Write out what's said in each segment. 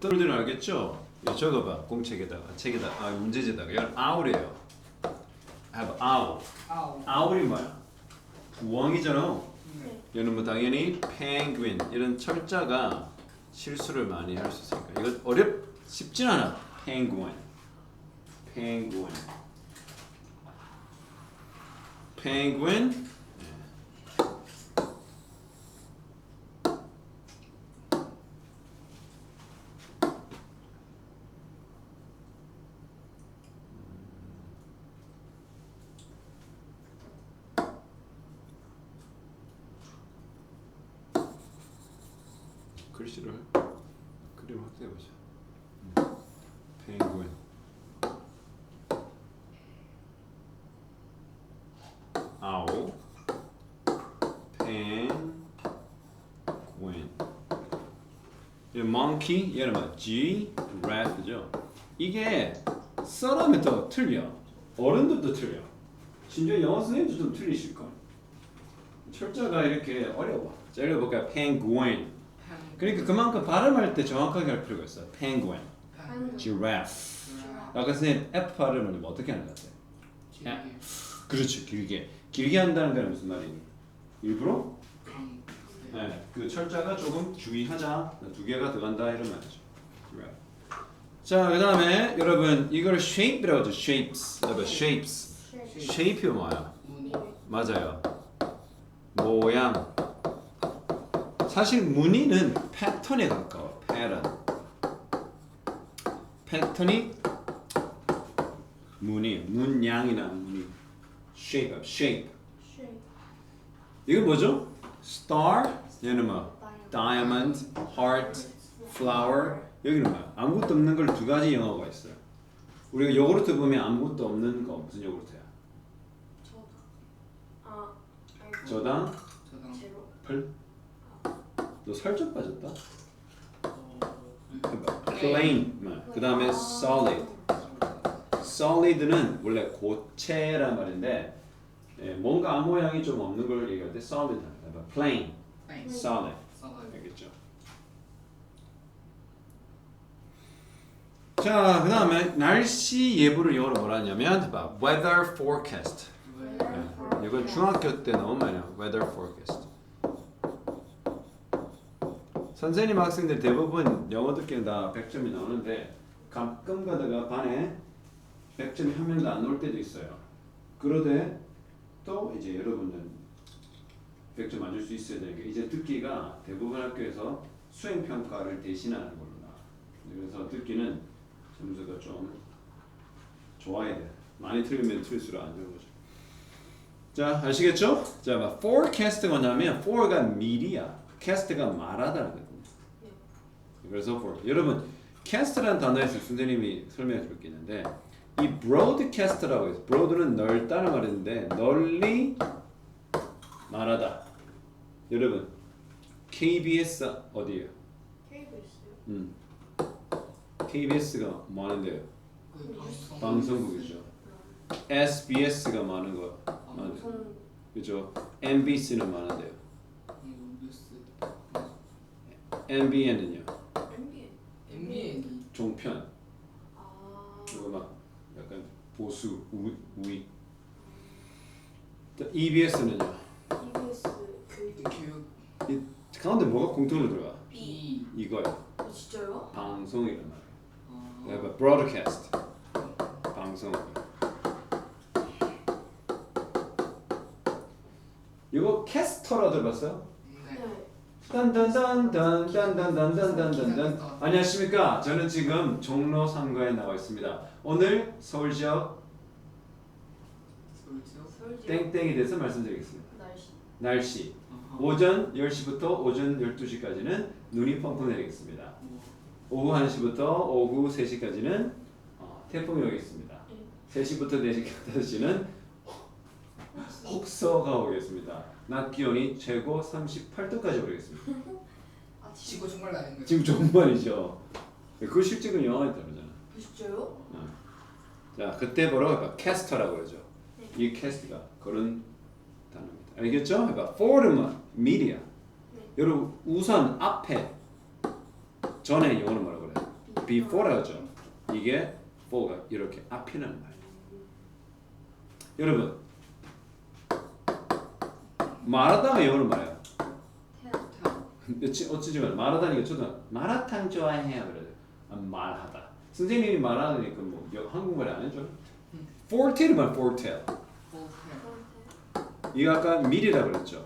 여러분들은 알겠죠? 이거 적어봐 공책에다가 책에다가 아, 문제지에다가 이건 out이에요. have. 아우. out이 뭐야? 부엉이잖아. 네. 얘는 뭐 당연히 penguin 이런 철자가 실수를 많이 할 수 있으니까 이거 어렵 쉽진 않아. penguin, penguin, penguin. 글씨를 그림 확대해 보자. penguin. owl, penguin. 이 monkey 얘는 뭐 G, rabbit죠. 이게 사람이 더 틀려. 어른들도 틀려. 심지어 영어 선생님도 좀 틀리실 걸. 철자가 이렇게 어려워. 자, 읽어볼까요? penguin. 그러니까 그만큼 발음할 때 정확하게 할 필요가 있어. penguin, giraffe. 아까 선생님 F 발음을 뭐 어떻게 하는 것 같아요? 그렇지, 길게. 길게 한다는 게 무슨 말이니? 일부러? 네, 그 철자가 조금 주의하자. 두 개가 들어간다 이런 말이죠. 자, 그 다음에 여러분 이걸 shape라고 하죠. shapes. 여러분 shapes. shape이 뭐야? 맞아요. 모양. 사실 무늬는 패턴에 가까워. 패턴. 패턴이 무늬, 문양이나 무늬. shape, shape. 이거 뭐죠? Star, 얘는 뭐? diamond, heart, flower. 여기는 뭐야? 아무것도 없는 걸 두 가지 영어가 있어요. 우리가 요구르트 보면 아무것도 없는 거 무슨 요구르트야? 저당, 저당. 펄. 너 살짝 빠졌다. 어, plain. 그 다음에 solid. solid는 원래 고체란 말인데 예, 뭔가 아무 모양이 좀 없는 걸 얘기할 때 solid 합니다. plain, 네. solid. 써가지고. 알겠죠? 자, 그 다음에 날씨 예보를 영어로 뭐라 하냐면 봐, weather forecast. 예, 이건 중학교 때 너무 많이 해요. weather forecast. 선생님 학생들 대부분 영어 듣기는 다 100점이 나오는데 가끔 가다가 반에 100점이 한 명도 안 나올 때도 있어요. 그러되 또 이제 여러분은 100점 맞을 수 있어야 되는 게 이제 듣기가 대부분 학교에서 수행 평가를 대신하는 걸로 나와. 그래서 듣기는 점수가 좀 좋아야 돼. 많이 틀리면 틀릴수록 안 좋은 거죠. 자, 아시겠죠? 자, 뭐 forecast가 뭐냐면 for가 미리야. cast가 말하다는 거거든요. 그래서 for 여러분 cast라는 단어에서 선생님이 설명해 줄 게 있는데 이 broadcast라고 해서 broad는 넓다는 말인데 널리 말하다. 여러분 KBS 어디예요? 음. KBS가 뭐 하는데요? 그 방송. 방송국이죠. SBS가 많은 거 맞아요. 그죠? MBC는 많은데요. MBN은요? MBN이 종편. 그거 막 약간 보수 우, 우익. EBS는요? 이 가운데 뭐가 공통으로 들어가? B. 이거요. 어, 진짜요? 방송이란 말 어. 내가 broadcast. 방송. 이거 캐스터라 들어봤어요? 네. 네. 딴딴딴 딴딴딴딴딴딴 안녕하십니까 저는 지금 종로 3가에 나와 있습니다 오늘 서울 지역 땡땡에 대해서 말씀드리겠습니다 날씨 날씨 오전 10시부터 오전 12시까지는 눈이 펑펑 내리겠습니다 뭐, 오후 1시부터 오후 3시까지는 어, 태풍이 오겠습니다 3시부터 4시, 5시는 혹서가 오겠습니다 낮 기온이 최고 38도까지 오르겠습니다 아 지구 정말 나는 거죠. 지금 정말이죠 그 실제는 영화에 따르잖아 진짜요? 자 그때 뭐라고 할까? 캐스터라고 그러죠. 이 캐스트가 그런. 알겠죠? 그러니까 for는 미디어. 여러분 우선 앞에 전에 영어로 뭐라고 그래요? before라죠. 이게 for가 이렇게 앞이라는 말이에요. 여러분 말하다가 영어로 말해요. 어찌 어찌지만 말하다니까 저도 마라탕 좋아해요 그래요. 아, 말하다. 선생님이 말하니까 뭐 여- 한국말이 안 해줘. foretell 말 foretell. 호텔 이거 아까 미리라 그랬죠.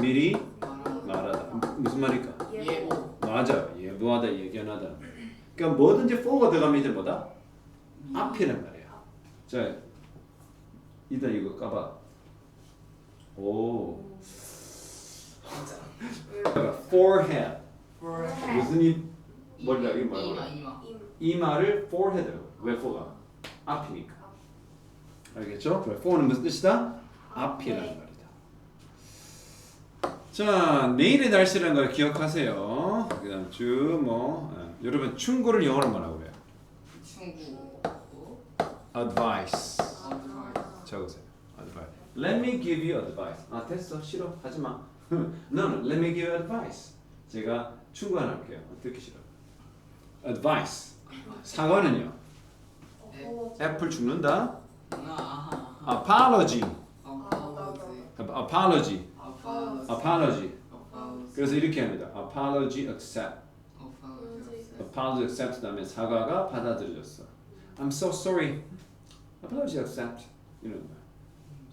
미리 말하다 말하다. 무슨 말일까? 예보 맞아. 예보하다, 예견하다. 그러니까 뭐든지 for가 들어가면 이제 뭐다? 앞이란 말이야. 자, 일단 이거 까봐. 오. forehead. 무슨 이 뭘까 이게 뭐야? 이마 이마 이마를 forehead. 왜 for가? 앞이니까. 알겠죠? 그래, for는 무슨 뜻이다? 앞이라는 말이다. 자, 내일의 날씨라는 걸 기억하세요. 그 다음 주뭐 어, 여러분 충고를 영어로 뭐라고 그래요? 친구 advice. 적으세요. advice. Let me give you advice. 아 됐어 싫어 하지 마. no, no, let me give you advice. 제가 충고 하나 할게요. 듣기 싫어. advice. 사과는요. 애플 죽는다. 아하 apology. 아파우즈 apology. 아파우즈 apology. 아파우즈 그래서 이렇게 합니다. apology accept. 아파우즈 apology accept 다음에 사과가 받아들여졌어. I'm so sorry. apology accept. 이런 거야.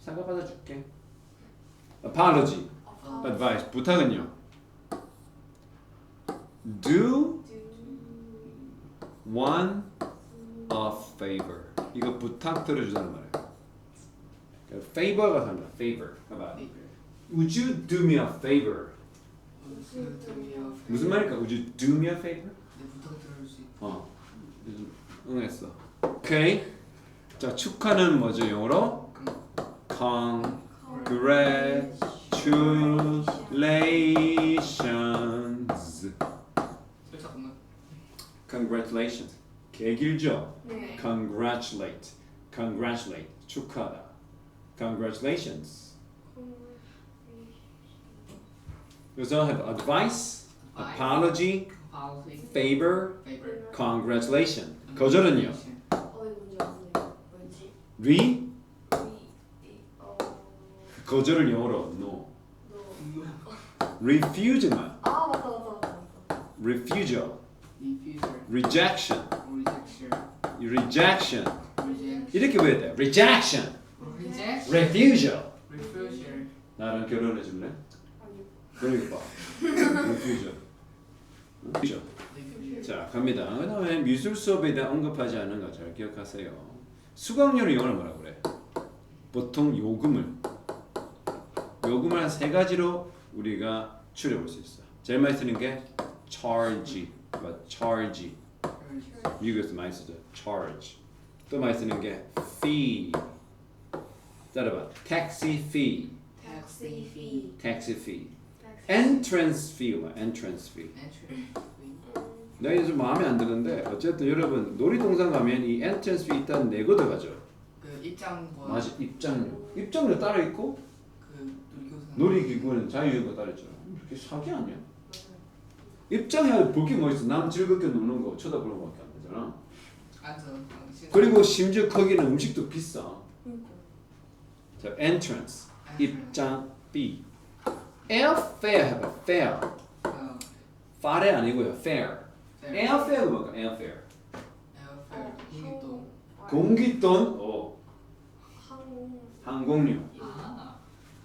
사과 받아줄게. apology. advice. 부탁은요. do one a favor. 이거 부탁 들어주자는 말이에요. 그러니까 favor가 산다. favor. 봐봐. Would you do me a favor? 무슨 말일까? Would you do me a favor? 내 부탁 들을 수 있다 어. 응했어. 오케이. 자, 축하는 뭐죠? 영어로? Congratulations. 살짝 건너 Congratulations. 개 길죠? 네. Congratulate. Congratulate. 축하다. Congratulations. 그래서 have advice, apology, 아파우즈 favor, 페이버 congratulation. 거절은요? 어 이거 문제 없네요. 뭐지? re 이- 이- 어, 거절을 영어로 no. 너. refuse만 아 맞다 맞다 맞다. refusal, 리퓨저 rejection, 리젝션 rejection. 리젝 이렇게 외워야 돼. rejection, 리젝 refusal. 리퓨저 나랑 결혼해 줄래? 그러니까 봐. refusal. refusal. 리퓨저 자 갑니다. 그 다음에 미술 수업에 대한 언급하지 않은 거 잘 기억하세요. 수강료를 영어로 뭐라 그래? 보통 요금을 요금을 한 세 가지로 우리가 추려볼 수 있어. 제일 많이 쓰는 게 charge, 뭐 charge. 미국에서 많이 쓰죠. charge. 또 많이 쓰는 게 fee. 따라봐. taxi fee, 택시 피. taxi fee. Entrance fee, 뭐 entrance fee. 나 이제 좀 마음에 안 드는데 어쨌든 여러분 놀이동산 가면 이 엔트런스 피 일단 내고 들어가죠. 그 입장 뭐 맞아 입장료. 입장료 따로 있고 그 놀이교사 놀이기구는 자유이거 따로 있잖아. 이렇게 사기 아니야? 입장해야 볼게 뭐 있어. 남 즐겁게 노는 거 쳐다보는 거 밖에 안 되잖아. 당신 그리고 심지어 거기는 음식도 비싸. 자 entrance 입장비. Airfare 해봐 fare. 어, fare 아니고요 fare. 셀, airfare가 뭘까 airfare. 에어페어 공기동 공기돈 어 항. 항공료. 아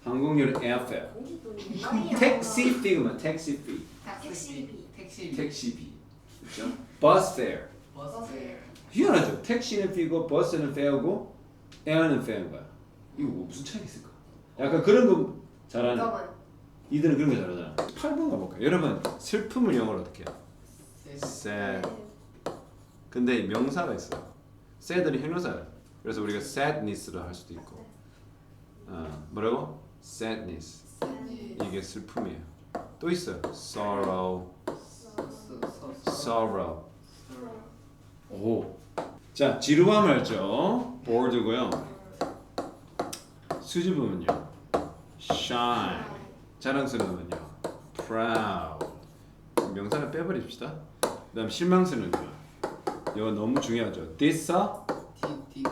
항공료는 airfare. 공기돈이 택시 fee가 택시 fee. 택시비. 택시비 택시비. 그렇죠? bus fare. 버스 희한하죠. 택시는 fee고 버스는 fare고 air는 fare인 거야. 이거 뭐 무슨 차이가 있을까? 약간 그런 거 잘하는. 잠깐만. 이들은 그런 거 잘하잖아. 8번 가볼까요? 여러분 슬픔을 영어로 어떻게 해요? 셀 sad. 근데 명사가 있어. sad는 형용사야. 그래서 우리가 sadness로 할 수도 있고. 어, 뭐라고? sadness. 이게 슬픔이에요. 또 있어요. sorrow, sorrow. 오. 자, 지루함 알죠? bored고요. 수줍음은요. shine. 자랑스러움은요. proud. 명사를 빼버립시다. 그다음 실망스러움은요. 이거 너무 중요하죠. Dis 디, 디,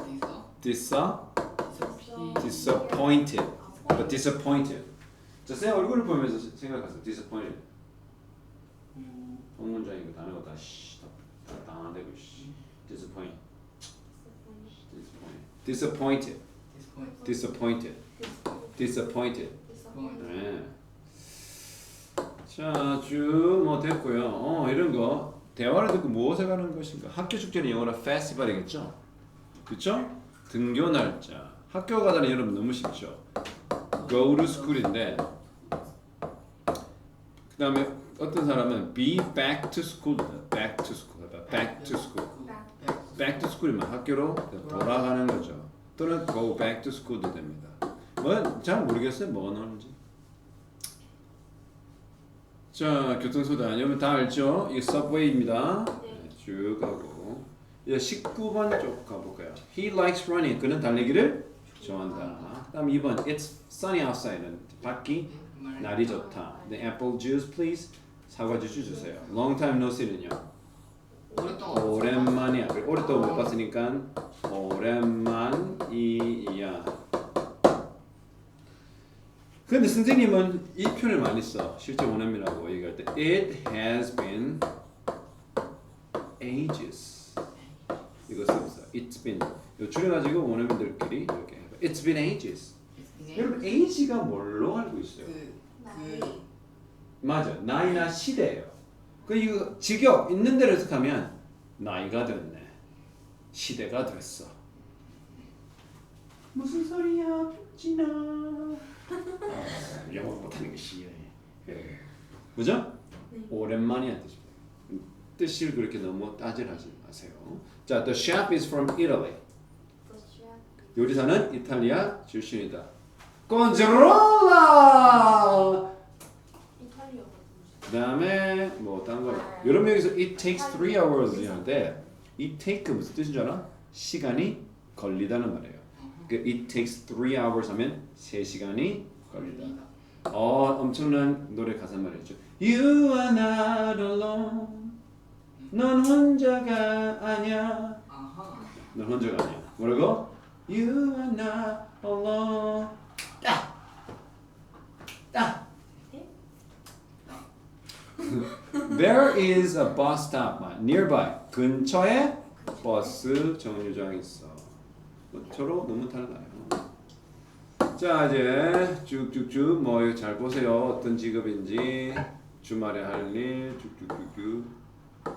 디서. dis disappointed. but disappointed. 자, 쌤 얼굴을 보면서 생각하세요. disappointed. 음, 본문장이고 단어가 다 씨, 다, 다 당한되고 씨. disappoint. disappointed. disappointed. 디스포인트. disappointed. disappointed. 네. 자, 쭉 뭐 됐고요. 어, 이런 거 대화를 듣고 무엇에 가는 것인가? 학교 축제는 영어로 페스티벌이겠죠? 그쵸? 등교 날짜. 학교 가다는 여러분 너무 쉽죠? Go to school인데 그 다음에 어떤 사람은 be back to school back to school 해봐. back to school back to school이면 학교로 돌아가는 거죠 또는 go back to school도 됩니다 뭐 잘 모르겠어요. 뭐가 나오는지. 자 교통수단 여러분 다 알죠? 이 서브웨이입니다. 네. 쭉 가고. 이제 19번 쪽 가볼까요? He likes running. 그는 달리기를 좋아한다. 다음 2번. It's sunny outside는 밖이 날이 좋다. The apple juice please. 사과 주스 주세요. Long time no see는요? 오랫동안 오랜만이야. 오랫동안 못 봤으니까 오랜만이야 근데 선생님은 이 표현을 많이 써. 실제 원어민이라고 얘기할 때 It has been ages. 이거 써서 It's been. 이거 줄여가지고 원어민들끼리 이렇게 해봐. It's been ages. 여러분 age가 뭘로 알고 있어요? 그, 나이. 그, 맞아. 나이나 시대예요. 그 이거 직역 있는 대로 해석하면 나이가 됐네. 시대가 됐어. 무슨 소리야 진아 아, 영어 못하는 게 시해 예. 그죠? 네. 오랜만이야 뜻입니다. 뜻을 그렇게 너무 따질하지 마세요. 자 The chef is from Italy. 요리사는 이탈리아 출신이다. 콘제로라 이탈리아가 그 다음에 뭐딴거. 여러분 여기서 it takes three hours 하는데 it take 무슨 뜻인 줄 알아? 시간이 걸리다는 말이에요. 그 it takes three hours 하면 세 시간이 걸리다 어 엄청난 노래 가사 말이죠 You are not alone 넌 혼자가 아니야. 넌 혼자가 아니야 뭐라고? You are not alone 딱! 딱! There is a bus stop nearby. 근처에 버스 정류장이 있어. 뭐 서로 너무 달라요. 자 이제 쭉쭉쭉 뭐 이거 잘 보세요. 어떤 직업인지 주말에 할 일 쭉쭉쭉쭉.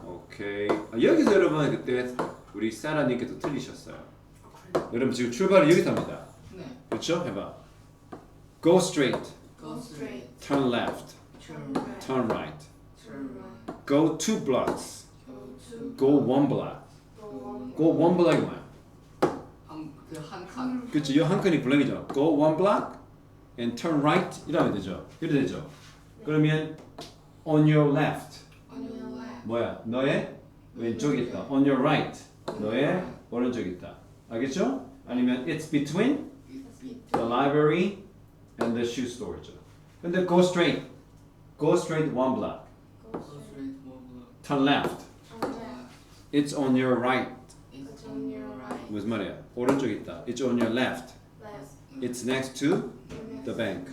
오케이. 아, 여기서 여러분 그때 우리 사라님께서 틀리셨어요. 여러분 지금 출발을 여기서 합니다. 네. 그렇죠? 해봐. Go straight, Go straight. turn left, Turn 네. turn right. Turn right. Go two blocks, Go to. go one block. Go one? 한, 그한 칸. 그렇지, 이한 칸이 블랙이죠. Go one block and turn right 이러면 되죠. 이래 되죠. 그러면 on your left On your left. 뭐야? 너의 왼쪽에 있다. On your right 너의 오른쪽에 있다. 알겠죠? 아니면 it's between It's the library and the shoe store죠. 근데 go straight, go straight one block. Go straight. One block. Turn left, it's on your right. 무슨 말이야? 오른쪽에 있다. It's on your left. It's next to the bank.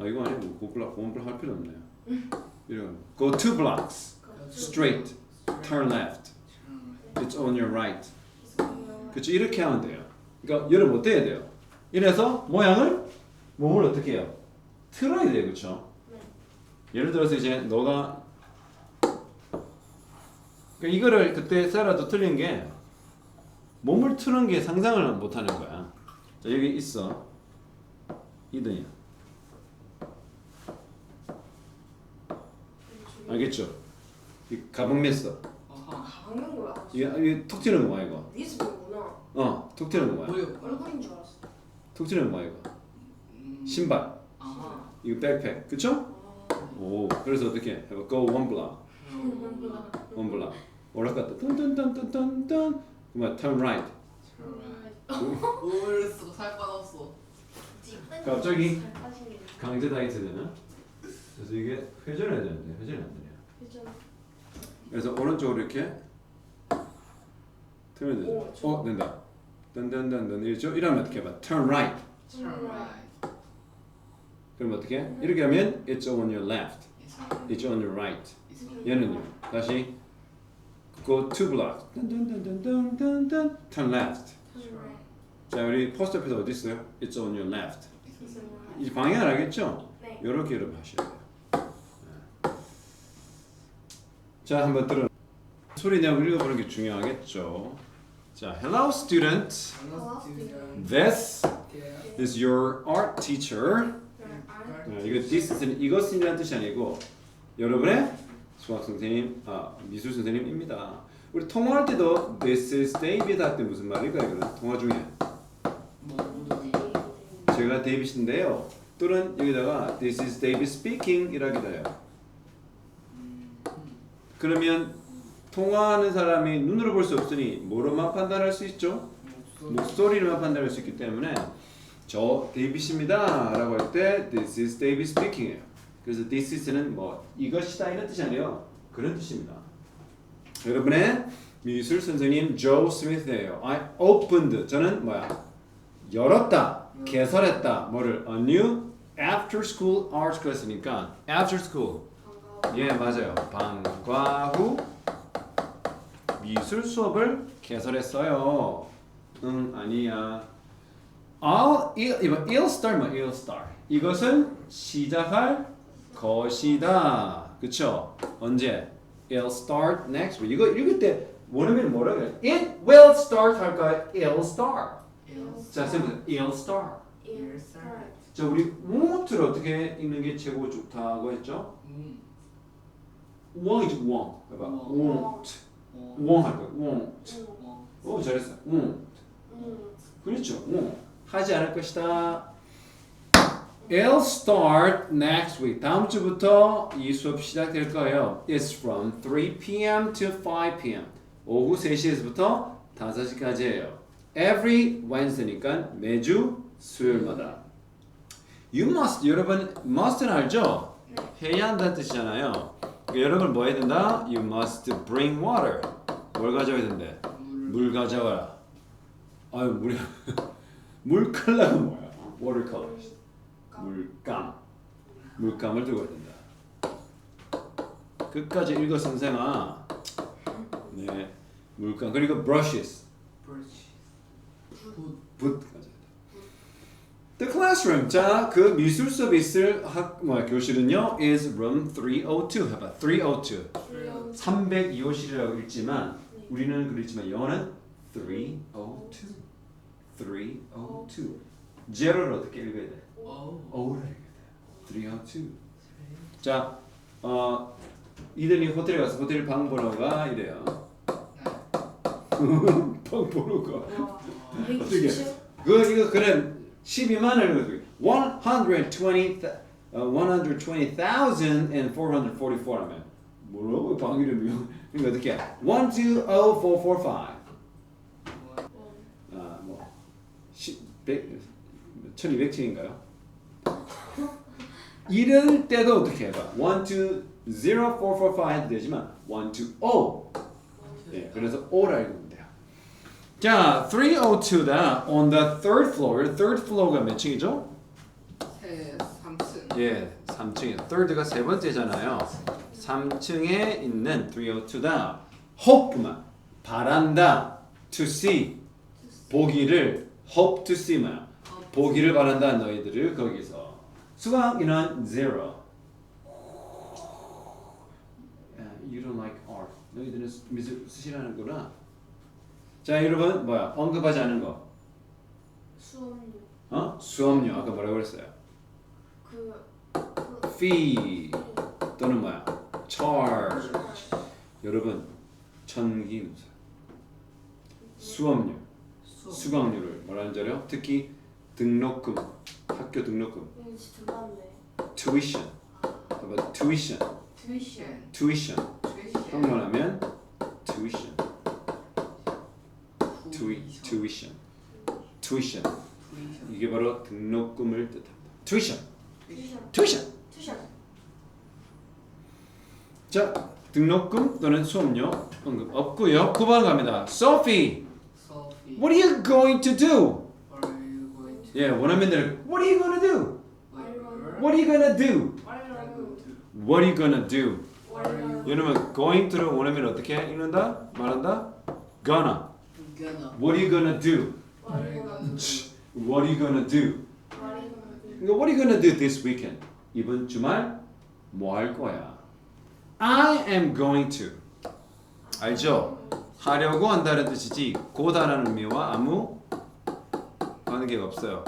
아 이거 아니고 고블락 고블락 할 필요 없네요. 이런 go two blocks straight, turn left. It's on your right. 그렇죠 이렇게 하면 돼요. 그러니까 여러분 해야 돼요? 이래서 모양을 몸을 어떻게 해요? 틀어야 돼요, 그렇죠? 예를 들어서 이제 너가 그러니까 이거를 그때 세라도 틀린 게 몸을 트는 게 상상을 못 하는 거야. 자, 여기 있어. 이등이야. 알겠죠? 이 가방. 아하. 방금 거야. 이게, 이게 톡 튀는 거 뭐야 이거? 니스 보구나. 어, 톡 튀는 거 뭐야? 뭐야? 얼굴인 줄 알았어. 톡 튀는 거 뭐야 이거? 음. 신발. 아하. 이거 백팩. 그쵸? 오, 그래서 어떻게 해? 해봐. Go one block. one block. 올라갔다. 그만 turn right. Turn right. 오, 쓰고 살 빠졌어. 갑자기? 강제 다이어트 되나? 그래서 이게 회전해야 되는데 회전이 안 되냐? 그래서 오른쪽으로 이렇게 틀면 되죠. 어 된다. 던던던던 이렇죠. 이러면 어떻게 해봐? Turn right. Turn right. 그럼 어떻게? 해? 이렇게 하면 it's on your left. It's on your right. 얘는요. 다시 go two blocks. 던던던던던던 turn left. 자 우리 포스트 오피스 어디 있어요? It's on your left. 이 방향을 알겠죠? 네. 이렇게 이렇게 하셔야 돼요. 네. 자 한번 들어. 소리 내고 읽어보는 게 중요하겠죠. 자, hello student. Hello, student. This Yeah. is your art teacher. 아, 네, 이거 this는 이것이라는 뜻이 아니고 여러분의 수학 선생님, 아 미술 선생님입니다. 우리 통화할 때도 this is David 할 때 무슨 말일까요? 그럼 통화 중에 뭐 제가 데이빗인데요. 또는 여기다가 this is David speaking 이라기도 해요. 그러면 통화하는 사람이 눈으로 볼 수 없으니 뭐로만 판단할 수 있죠? 목소리로만 판단할 수 있기 때문에 저 데이빗입니다 라고 할 때 this is David speaking이에요. 그래서 this is는 뭐 이것이다 이런 뜻이 아니에요. 그런 뜻입니다. 여러분의 미술 선생님 조 스미스예요. I opened 저는 뭐야 열었다 개설했다 뭐를 a new after school art class니까 after school 예 맞아요 방과 후 미술 수업을 개설했어요. 응 아니야. I'll il 이거 il start 뭐 il start 이것은 시작할 것이다. 그쵸? 언제? It'll start next week. 이거 읽을 때 원어민은 뭐라 그래? It will start 할까요? It'll start. 자, 선생님, it'll start. 자, 우리 won't를 어떻게 읽는 게 최고 좋다고 했죠? won'이지 won't. 해봐. won't. won't 할 거야. won't. 오, 잘했어. won't. 그렇죠. won't. 하지 않을 것이다. It'll start next week. 다음 주부터 이 수업 시작될 거예요. It's from 3 p.m. to 5 p.m. 오후 3시에서부터 5시까지예요. Every Wednesday니까 매주 수요일마다. You must 여러분 must는 알죠? 해야 한다는 뜻이잖아요. 그러니까 여러분 뭐 해야 된다? You must bring water. 뭘 가져와야 된대? 물 가져와라. 아유 물이 물 컬러가 뭐야? watercolor. 물감. 물감을 들고 된다. 끝까지 읽어 선생아. 네. 물감 그리고 brushes. 붓 가져야 돼. The classroom. 자, 그 미술 수업 있을 학 뭐야 교실은요 is room 302. 해봐. 302. 302호실이라고 읽지만 우리는 그렇지만 영어는 302. 302. 제로를 어떻게 읽어야 돼? O를 읽어야 돼. 302. 자, 어 이들이 호텔에 가서 호텔 방 보러 가 이래요. 방 보러 가. 어떻게? 그 이거 그래 12만 원을 120 어, 120,444 하면 뭐라고 방 이름이 그러니까 어떻게 해? 120445 아뭐 100 1200층인가요? 이럴 때도 어떻게 해봐? 120445 해도 되지만 120 예, 그래서 5를 알고 있면 돼요. 자, 302다. On the third floor. third floor가 몇 층이죠? 새 3층. 예, 3층이요. third가 세 번째잖아요. 3층에 있는 302다. hope만 바란다. to see 보기를 hope to see 뭐야? 보기를 바란다 너희들을 거기서 수학 인원 zero. 야, You don't like art. 너희들은 미술 수시라는구나. 자, 여러분 뭐야? 언급하지 않은 거. 수업료 어? 수업료 아까 뭐라고 그랬어요? 그, 그 fee 또는 뭐야? charge. 여러분 천기무사 수업료 수강료를 뭐라는 줄 알아요? 특히 등록금 학교 등록금 이거 진짜 많네 tuition 봐봐 tuition tuition. tuition tuition. 한번하면 tuition tui, tuition tuition tuition. 이게 바로 등록금을 뜻합니다 tuition 투션 tuition 투션 자 등록금 또는 수업료 언급 없고요. 9번 갑니다. Sophie, Sophie, what are you going to do? what are you going to 예, 원어민들 What are you gonna do? What are you gonna do? What are you gonna do? 여러분 going to를 원어민 어떻게 읽는다? 말한다? Gonna. What are you gonna do? What are you gonna do? 그러니까 What are you gonna do this weekend? 이번 주말 뭐 할 거야? I am going to. 알죠? 하려고 한다는 뜻이지 고다라는 의미와 아무 관계가 없어요.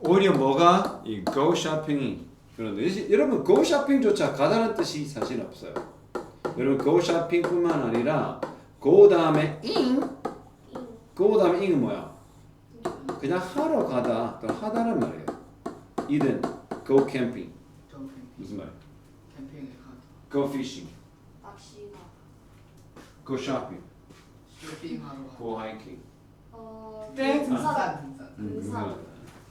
오히려 뭐가 이 go shopping이 그런데 이제 여러분 go shopping조차 가다는 뜻이 사실 없어요. 여러분 go shopping뿐만 아니라 go 다음에 ing go 다음에 ing은 뭐야? 그냥 하러 가다 또는 하다는 말이에요. 이든 go camping. 무슨 말? 캠핑에 가다. go fishing, 낚시가 go shopping, 쇼핑하러 go hiking. 어 땡. 등산 등산. 등산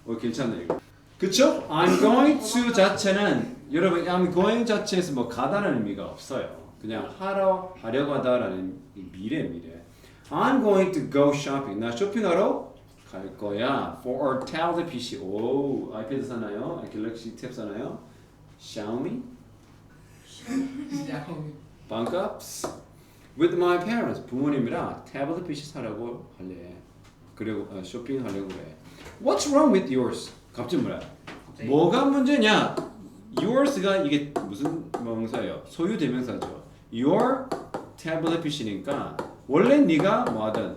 어 괜찮네 이거. 그쵸? I'm going to 자체는 여러분 I'm going 자체에서 뭐 가다는 의미가 없어요. 그냥 하러 하려고 하다라는 이 미래 미래. I'm going to go shopping. 나 쇼핑하러 갈 거야. For our tablet PC. 오 아이패드 사나요? 갤럭시 탭 사나요? 샤오미. 반값 with my parents 부모님이랑 태블릿 PC 사라고 할래 그리고 어, 쇼핑하려고 그래 What's wrong with yours? 갑자기 뭐야? 갑자기? 뭐가 문제냐? Yours가 이게 무슨 명사예요? 소유 대명사죠. Your tablet PC니까 원래 네가 뭐하든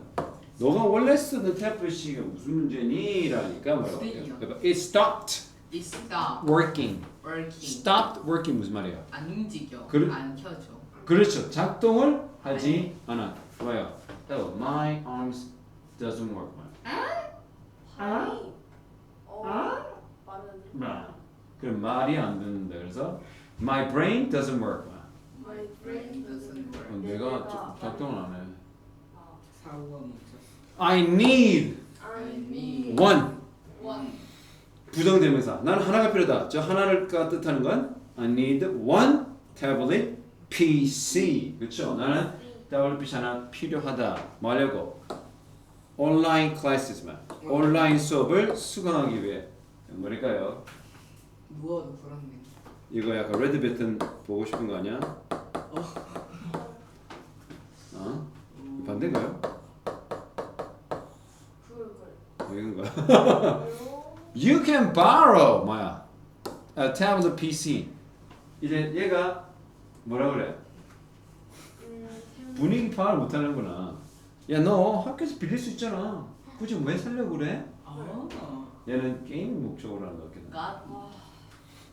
너가 원래 쓰던 태블릿 PC가 무슨 문제니?라니까 뭐라고 해요? 그러니까 It stopped It stop working. working. Stopped working 무슨 말이에요? 안 움직여. 그래? 안 켜져. 그렇죠. 작동을 하지 않아. 좋아요. 또 my arms doesn't work. 팔이 어 말은 그럼 말이 안 듣는다. 그래서 my brain doesn't work. My brain doesn't 어, work. 내가 자- 작동을 안 해. 아, 사고가 멈췄어. I need I need one One. 부정대명사. 난 하나가 필요하다. 저 하나를가 뜻하는 건 I need one tablet PC. 그렇죠? 나는 tablet PC 하나 필요하다. 뭐 하려고? 온라인 클래스만 온라인 수업을 수강하기 위해 뭐랄까요? 누워도 그렇네. 이거 약간 레드 버튼 보고 싶은 거 아니야? 어? 반대인가요? 그걸 뭐 이건가? You can borrow 뭐야? A tablet PC. 이제 얘가 뭐라 그래? 음, 분위기 파악을 못하는구나. 야 너 학교에서 빌릴 수 있잖아. 굳이 왜 살려고 그래? 아. 얘는 게임 목적으로 하는 거거든. 가.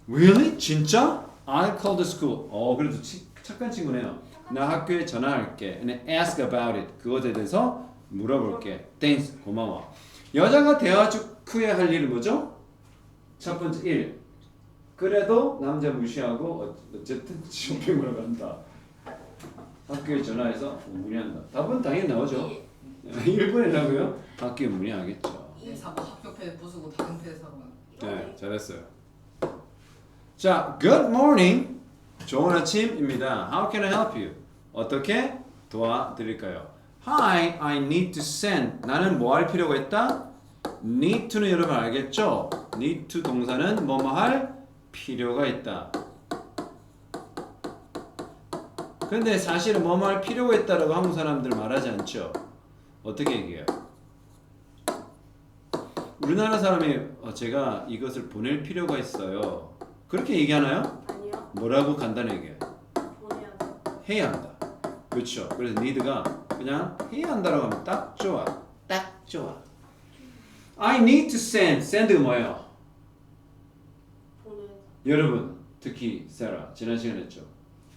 Really? 진짜? I called the school. 어 그래도 치, 착한 친구네요. 나 학교에 전화할게. And ask about it. 그것에 대해서 물어볼게. Thanks. 고마워. 여자가 대화주 후에 할 일은 뭐죠? 첫 번째 1. 그래도 남자 무시하고 어- 어쨌든 쇼핑을 간다. 학교에 전화해서 문의한다. 답은 당연히 나오죠. 1번이라고요? 학교에 문의하겠죠. 내 사고 학교 패드 부수고 다른 패드 사고. 네, 잘했어요. 자, good morning. 좋은 아침입니다. How can I help you? 어떻게 도와드릴까요? Hi, I need to send. 나는 뭐 할 필요가 있다? need to는 여러분 알겠죠? need to 동사는 뭐뭐 할 필요가 있다. 근데 사실은 뭐뭐 할 필요가 있다라고 한국 사람들 말하지 않죠? 어떻게 얘기해요? 우리나라 사람이 어, 제가 이것을 보낼 필요가 있어요. 그렇게 얘기하나요? 아니요. 뭐라고 간단하게 보내야 돼. 해야 한다. 그렇죠. 그래서 need가 그냥 해야 한다라고 하면 딱 좋아. 딱 좋아. I need to send. send가 뭐예요? 보내야 돼. 여러분 특히 세라 지난 시간에 했죠.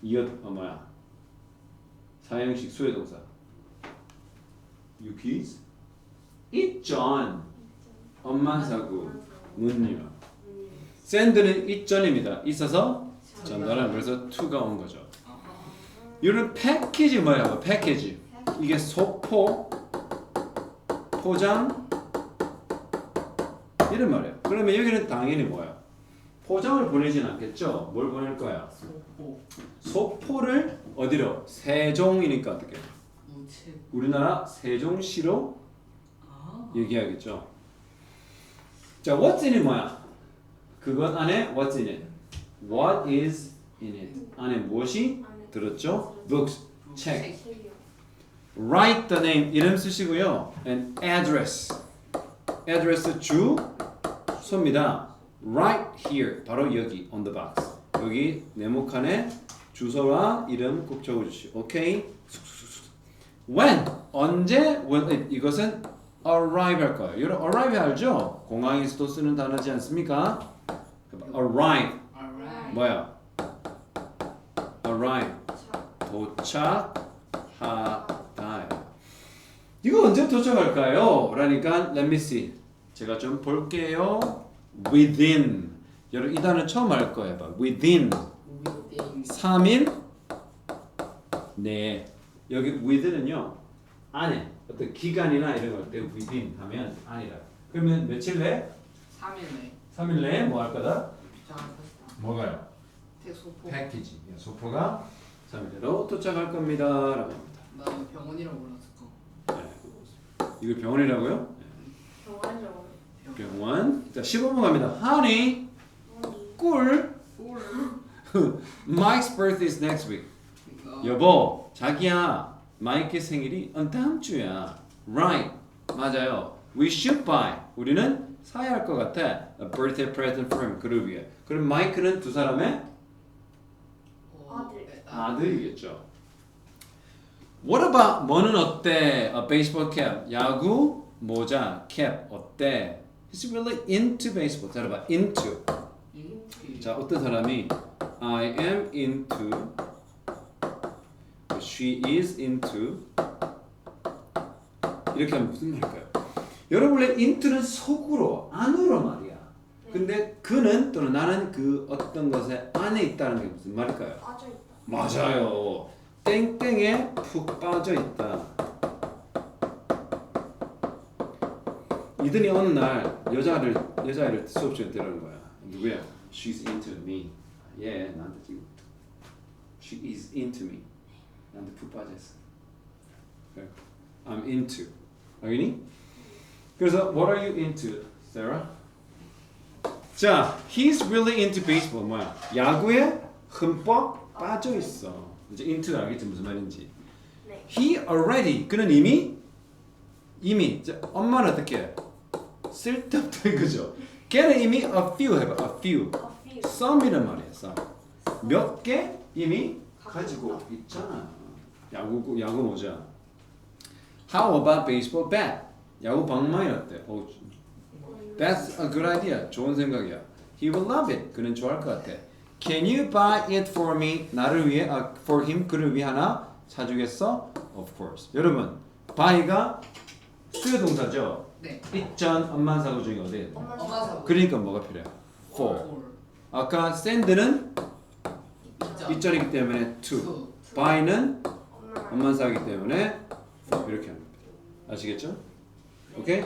이어 어 뭐야? 사형식 수의 동사. You kids? Eat John. 엄마 사고 문요. 음, send는 이전입니다. 있어서 전달은 그래서 to가 온 거죠. 이런 패키지 뭐야? 뭐 패키지. 이게 소포, 포장 이런 말이에요. 그러면 여기는 당연히 뭐야? 포장을 보내진 않겠죠? 뭘 보낼 거야? 소포 소포를 어디로? 세종이니까 어떻게? 우체 우리나라 세종시로 아 얘기하겠죠. 자, what's in it 뭐야? 그것 안에 what's in it? What is in it? 안에 무엇이 들었죠? Books, 책. Write the name 이름 쓰시고요. And address. address 주 소입니다. Right here 바로 여기 on the box. 여기 네모칸에 주소와 이름 꼭 적어주시오. 오케이? When 언제 when 이것은 arrive 할 거예요. 여러분 arrive 알죠? 공항에서도 쓰는 단어지 않습니까? arrive 뭐야? arrive 차. 도착하다. 이거 언제 도착할까요? 그러니까 let me see. 제가 좀 볼게요. within. 여러분 이 단어 처음 할 거예요. 봐. within. within 3일 네. 여기 within은요. 안에 어떤 기간이나 이런 걸때 within 하면 안이라. 그러면 며칠 내? 3일 내 3일 내에 뭐 할 거다? 뭐가요? 대소포 패키지. 소포가 3일 내로 도착할 겁니다. 라고 합니다. 나는 병원이라고 몰랐을 거 네. 이거 병원이라고요? 병원이라고. 병원. 자, 15분 갑니다. Honey, 어머니. 꿀. 꿀 Mike's birthday is next week. 어, 여보, 자기야, 마이크 생일이 어, 다음 주야. Right. 맞아요. We should buy. 우리는 사야 할 것 같아. A birthday present for him. 그를 위해. 그럼 마이크는 두 사람의 어, 아들. 네, 아, 아들이겠죠. What about 뭐는 어때? A baseball cap. 야구 모자 cap 어때? He's really into baseball. 잘 봐. into. 자, 어떤 사람이 I am into she is into 이렇게 하면 무슨 말일까요? 여러분 원래 into는 속으로 안으로 말이야. 근데 그는 또는 나는 그 어떤 것에 안에 있다는 게 무슨 말일까요? 빠져 있다. 맞아요. 땡땡에 푹 빠져 있다. 이들이 어느 날 여자를 여자애를 수업 시간에 데려오는 거야. 누구야? She's into me. 예, 나한테 지금 She is into me. 나한테 푹 빠져 있어. 그래. I'm into. 알겠니? 그래서 What are you into, Sarah? 자, he's really into baseball. 뭐야? 야구에 흠뻑 빠져 있어. 이제 into 알겠지 무슨 말인지. 네. He already 그는 이미 이미 이제 엄마는 어떻게 해? 쓸데없다 이거죠. 걔는 이미 a few 해봐. a few. A few. some이란 말이야. some. 몇 개 이미 가지고 있잖아. 야구 야구 모자. How about baseball bat? 야구 방망이 어때? 어, That's a good idea. 좋은 생각이야. He will love it. 그는 좋아할 것 같아. Can you buy it for me? 나를 위해, 아, for him, 그를 위해 하나 사주겠어? Of course. 여러분, buy가 수요 동사죠. 네 있전 엄만 사고 중에 어디? 엄마 엄마 사고. 그러니까 뭐가 필요해? For. 꿀 아까 send는 입장 있전이기 때문에 to. 투 buy는 엄마. 사기 때문에 for. 이렇게 겁니다. 아시겠죠? 오케이?